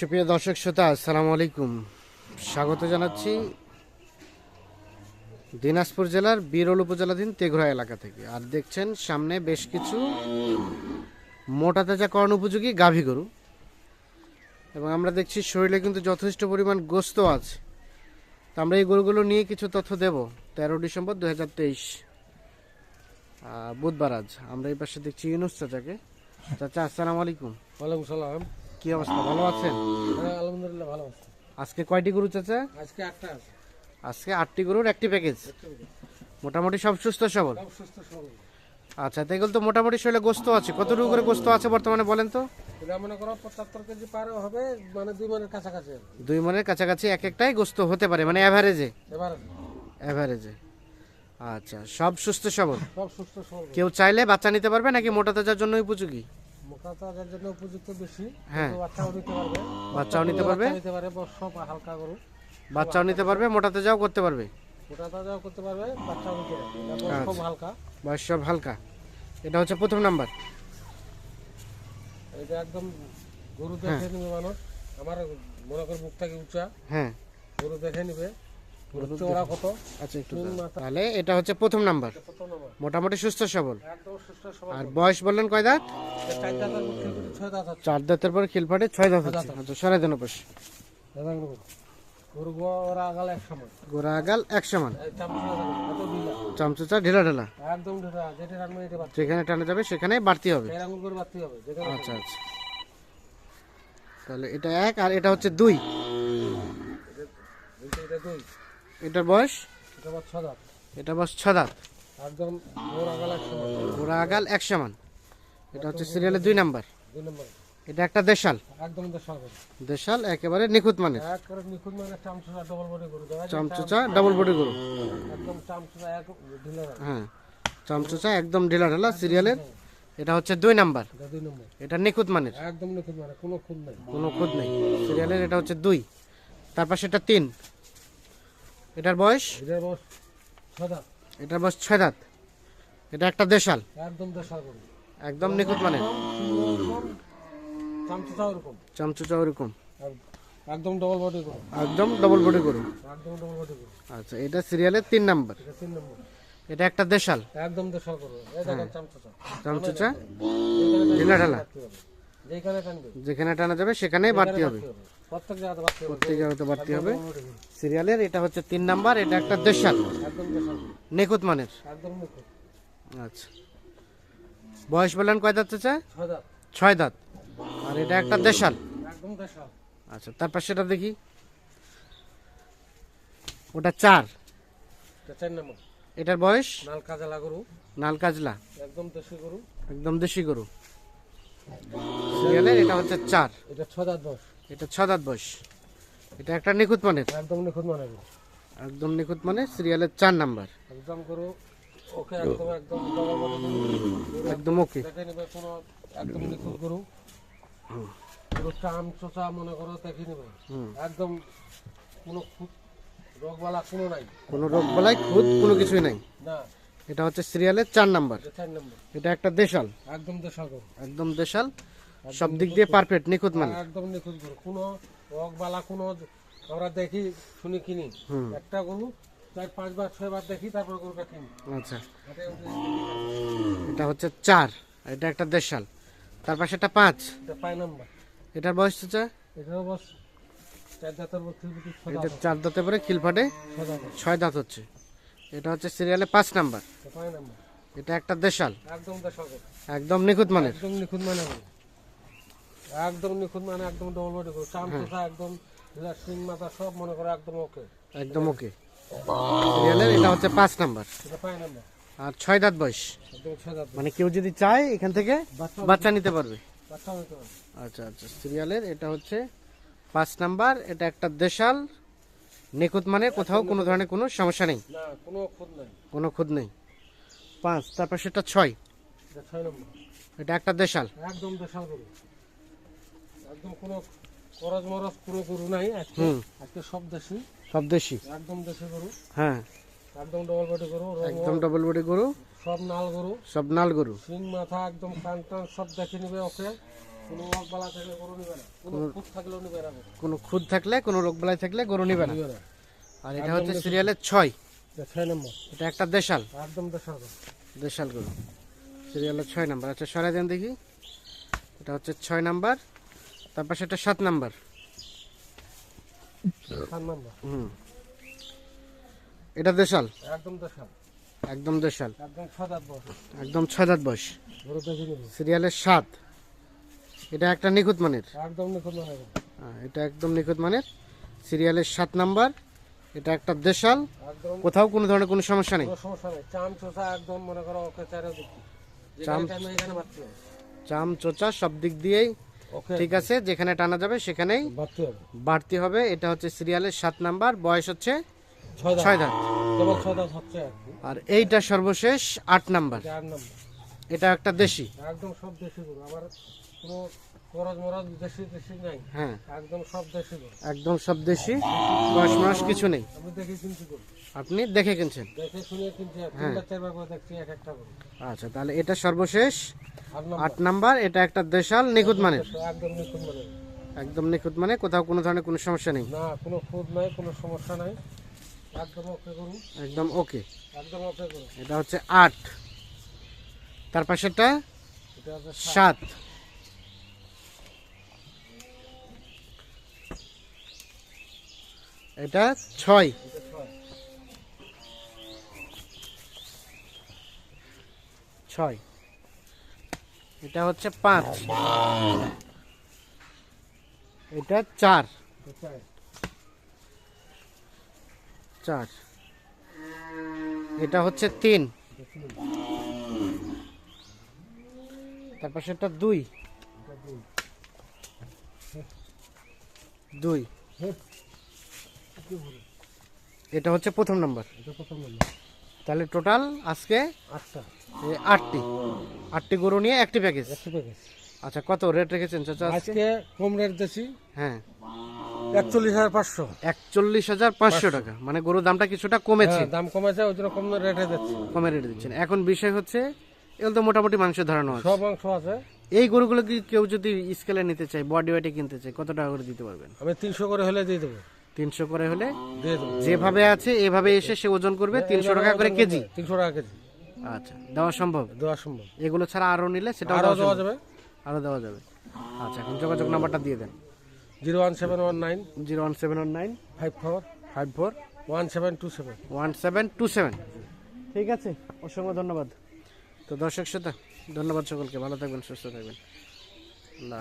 সুপ্রিয় দর্শক শ্রোতা, আসসালামু আলাইকুম। স্বাগত জানাচ্ছি দিনাজপুর জেলার বিরল উপজেলাধীন তেঘরা এলাকা থেকে। আর দেখছেন, সামনে বেশ কিছু মোটা তাজা করণ উপযোগী গাভী গরু। এবং আমরা দেখছি, শরীরে কিন্তু যথেষ্ট পরিমাণ গোস্ত আছে। তো আমরা এই গরুগুলো নিয়ে কিছু তথ্য দেব। তেরো ডিসেম্বর দু হাজার তেইশ বুধবার আজ। আমরা এই পাশে দেখছি ইউনুস চাচাকে। চাচা, আসসালামু আলাইকুম। ওয়ালাইকুম সালাম। কি অবস্থা? ভালো আছেন? হ্যাঁ আলহামদুলিল্লাহ ভালো আছে। আজকে কয়টি গরু চাচা? আজকে আটটা আছে। আজকে আটটি গরুর একটি প্যাকেজ মোটামুটি সব সুস্থ সবল? সব সুস্থ সবল। আচ্ছা তো এগুলো তো মোটামুটি শরীরে গোস্ত আছে। কতটুকু করে গোস্ত আছে বর্তমানে বলেন তো? মনে করো পঁচাত্তর কেজি পার হবে মানে দুই মানের কাছাকাছি। দুই মনের কাছাকাছি এক একটাই গোস্ত হতে পারে মানে অ্যাভারেজে অ্যাভারেজে আচ্ছা সব সুস্থ সবল? সব সুস্থ সবল। কেউ চাইলে বাচ্চা নিতে পারবে নাকি মোটা তাজার জন্য উপযোগী? জন্য উপযুক্ত বেশি। হ্যাঁ। বাচ্চাও নিতে পারবে। বাচ্চাও নিতে পারবে? নিতে পারে সব হালকা গরু। বাচ্চাও নিতে পারবে মোটা তাজাও করতে পারবে? মোটা তাজাও করতে পারবে বাচ্চাও নিতে পারবে। আচ্ছা। খুব হালকা। বয়স সব হালকা। এটা হচ্ছে প্রথম নাম্বার। এটা একদম গরু হ্যাঁ। দেখে নিবে মানুষ। আমার মনে কর বুক থেকে উঁচা। হ্যাঁ। গরু দেখে নিবে। চওড়া কত? আচ্ছা একটু দাঁড়াও। মাথা। তাহলে এটা হচ্ছে প্রথম নাম্বার। মোটামুটি সুস্থ সবল। আর বয়স বললেন কয় দাঁত? চার দাঁতের পর খিলফাটে ছয় দাঁত হচ্ছে আচ্ছা সাড়ে গরু এক গোড়া আগাল এক সমান। চামচুচা ঢিলা। ঢেলা যেখানে টানা যাবে সেখানে বাড়তি হবে আচ্ছা আচ্ছা। তাহলে এটা এক আর এটা হচ্ছে দুই। এটা দুই। এটার বয়স? এটা এটা বয়স ছ দাঁত। একদম গোড়া আগাল এক সমান। এটা হচ্ছে সিরিয়ালের দুই নাম্বার। দুই নম্বর। এটা একটা দেশাল। একদম দেশাল। দেশাল একেবারে নিখুঁত মানের। এক নিখুঁত চামচা ডবল বডি গরু চামচুচা ডাবল বডি গরু। একদম চামচা এক ঢিলা হ্যাঁ চামচুচা একদম ঢিলা ঢালা সিরিয়ালের এটা হচ্ছে দুই নাম্বার। এটা এটা নিখুঁত মানের। একদম নিখুঁত মানে কোনো খুঁত নাই। কোনো খুদ নেই। সিরিয়ালের এটা হচ্ছে দুই। তারপর সেটা তিন। এটার বয়স? এটার বয়স বস ছদা এটার বয়স ছয় দাঁত। এটা একটা দেশাল। একদম দেশাল একদম নিখুঁত মানের চামচা ওরকম। চামচুচা ওরকম। একদম ডবল বডি গরু। একদম ডবল বডি গরু। একদম ডবল বডি গরু। আচ্ছা এটা সিরিয়ালের তিন নাম্বার। এটা তিন নম্বর। এটা একটা দেশাল। একদম দেশাল গরু। এই দেখেন চামচা চামচুচা? ঢিলা ঢালা। যেখানে টানা যাবে। সেখানেই বাড়তি হবে। প্রত্যেক জায়গাতে বাড়তি হবে। সিরিয়ালের এটা হচ্ছে তিন নাম্বার এটা একটা দেশাল। নিখুঁত মানের। আচ্ছা। বয়স বললেন কয় দাঁত চাচা? ছয় দাঁত। আর এটা একটা দেশাল। আচ্ছা তারপর সেটা দেখি। ওটা চার। চার এটার বয়স? নাল কাজালা গরু। নাল কাজলা। একদম দেশি গরু। একদম দেশি গরু। সিরিয়ালের এটা হচ্ছে চার এটা ছদা দশ এটা ছ দাঁত বয়স এটা একটা নিখুঁত মানের একদম নিখুঁত মানে গরু। একদম নিখুঁত মানে সিরিয়ালের চার নাম্বার একদম গরু ওকে একদম একদম একদম ওকে একদম নিখুঁত গরু পুরো চাম চোচা মনে করো দেখে নেবে। একদম কোনো খুঁত রোগবালা কোনো নাই কোনো রোগ বলাই খুদ কোনো কিছুই নাই না এটা হচ্ছে সিরিয়ালের চার নাম্বার। এটা চার নম্বর। এটা একটা দেশাল। একদম দেশাল। একদম দেশাল। সব দিক দিয়ে পারফেক্ট নিখুঁত মানে একদম নিখুঁত গরু। কোনো রোগবালা কোনো আমরা দেখি শুনি কিনি। একটা গরু চার পাঁচবার ছয়বার দেখি তারপর গরুটা কিনি। আচ্ছা। এটা হচ্ছে চার। এটা একটা দেশাল। তার পাশে একটা পাঁচ। এটা পাই নাম্বার। এটার বয়স হচ্ছে? এটাও বস চার দাঁতের চার দাঁতে পরে খিলফাটে ছয় ছয় দাঁত হচ্ছে। এটা হচ্ছে সিরিয়ালে পাঁচ নাম্বার। এটা একটা দেশাল। একদম একদম নিখুঁত মানের। একদম নিখুঁত মানে একদম নিখুঁত মানে একদম ডবল বডি গরু চাম হ্যাঁ। চোষা একদম শিং মাথা সব মনে করো একদম ওকে। একদম ওকে। সিরিয়ালের এটা হচ্ছে পাঁচ নাম্বার। এটা নাম্বার। আর ছয় দাঁত বয়স। মানে কেউ যদি চায় এখান থেকে বাচ্চা বাচ্চা নিতে পারবে। আচ্ছা আচ্ছা। সিরিয়ালের এটা হচ্ছে পাঁচ নাম্বার। এটা একটা দেশাল। নিখুঁত মানে কোথাও কোনো ধরনের কোনো সমস্যা নেই? কোনো খুদ নাই। পাঁচ তারপর সেটা ছয়। এটা একটা দেশাল। একদম দেশাল গরু। একদম কোনো করজ মরজ পুরো গরু নাই আজকে। সব দেশি। সব দেশি। একদম দেশি গরু। হ্যাঁ। একদম ডবল বডি গরু একদম ডবল বডি গরু। সব নাল গরু। সব নাল গরু। সিং মাথা একদম কান টান সব দেখে নিবে ওকে। কোনো খুদ থাকলে কোনো রোগ বালাই থাকলে গরু নিবে না। আর এটা হচ্ছে সিরিয়ালের ছয়। এটা ছয় নম্বর। এটা একটা দেশাল। একদম দেশাল গরু। দেশাল গরু। সিরিয়ালের ছয় নাম্বার। আচ্ছা সরাই দেন দেখি। এটা হচ্ছে ছয় নাম্বার। তারপর সেটা সাত নাম্বার। হুম। এটা দেশাল। একদম দেশাল। একদম দেশাল। একদম ছয় দাঁত বয়স। একদম ছয় দাঁত বয়স। সিরিয়ালের সাত। এটা একটা নিখুঁত মানের। একদম নিখুঁত মানে গরু। হ্যাঁ, এটা একদম নিখুঁত মানের। সিরিয়ালের সাত নাম্বার এটা একটা দেশাল। কোথাও কোনো ধরনের কোনো সমস্যা নেই। চাম একদম মনে করো চোচা সব দিক দিয়েই ঠিক আছে যেখানে টানা যাবে সেখানেই বাড়তি হবে। এটা হচ্ছে সিরিয়ালের সাত নাম্বার বয়স হচ্ছে ছয় দাঁত। আর এইটা সর্বশেষ আট নাম্বার। নম্বর। এটা একটা দেশি। একদম সব দেশি আবার কোনো খরচ মরচ দেশি দেশি নাই। হ্যাঁ। একদম সব দেশি একদম সব দেশি বয়স মাস কিছু নেই। আমি দেখে কিনছি আপনি দেখে কিনছেন? দেখে শুনে কিনছি তিনটা চারবার করে দেখছি এক একটা গরু। আচ্ছা তাহলে এটা সর্বশেষ। আট নাম্বার। এটা একটা দেশাল নিখুঁত মানের। একদম নিখুঁত একদম নিখুঁত মানে কোথাও কোনো ধরনের কোনো সমস্যা নেই। না কোনো খুদ নাই কোনো সমস্যা নাই। একদম ওকে গরু। একদম ওকে। একদম ওকে এটা হচ্ছে আট। তার পাশেরটা সাত। এটা ছয়। ছয়। এটা হচ্ছে পাঁচ। এটা চার। চার। এটা হচ্ছে তিন। তারপর সেটা দুই। দুই? এটা হচ্ছে প্রথম নম্বর। এটা প্রথম নম্বর। তাহলে টোটাল আজকে আটটা। আটটি। আটটি গরু নিয়ে একটি প্যাকেজ। প্যাকেজ। আচ্ছা কত রেট রেখেছেন চাচা আজকে? আজকে কম রেট হ্যাঁ। একচল্লিশ হাজার পাঁচশো। একচল্লিশ হাজার পাঁচশো টাকা। মানে গরুর দামটা কিছুটা কমেছে। হ্যাঁ, দাম কমেছে ওই জন্য কম রেটে দিচ্ছি। কমে রেট দিচ্ছেন। এখন বিষয় হচ্ছে এগুলো তো মোটামুটি মাংসের ধারণা আছে। সব অংশ আছে। এই গরুগুলো কি কেউ যদি স্কেলে নিতে চায় বডি ওয়েটে কিনতে চায় কত টাকা করে দিতে পারবেন? আমি তিনশো করে হলে দিয়ে দেবো। তিনশো করে হলে যেভাবে আছে এভাবে এসে সে ওজন করবে তিনশো টাকা করে কেজি। তিনশো টাকা কেজি। আচ্ছা দেওয়া সম্ভব? দেওয়া সম্ভব। এগুলো ছাড়া আরও নিলে সেটাও আরও দেওয়া যাবে? আরও দেওয়া যাবে। আচ্ছা এখন যোগাযোগ নাম্বারটা দিয়ে দেন। Zero one seven one nine zero one seven one nine five four five four one seven two seven. One seven two seven. ঠিক আছে অসংখ্য ধন্যবাদ। তো দর্শক শ্রোতা ধন্যবাদ সকলকে। ভালো থাকবেন সুস্থ থাকবেন। আল্লাহ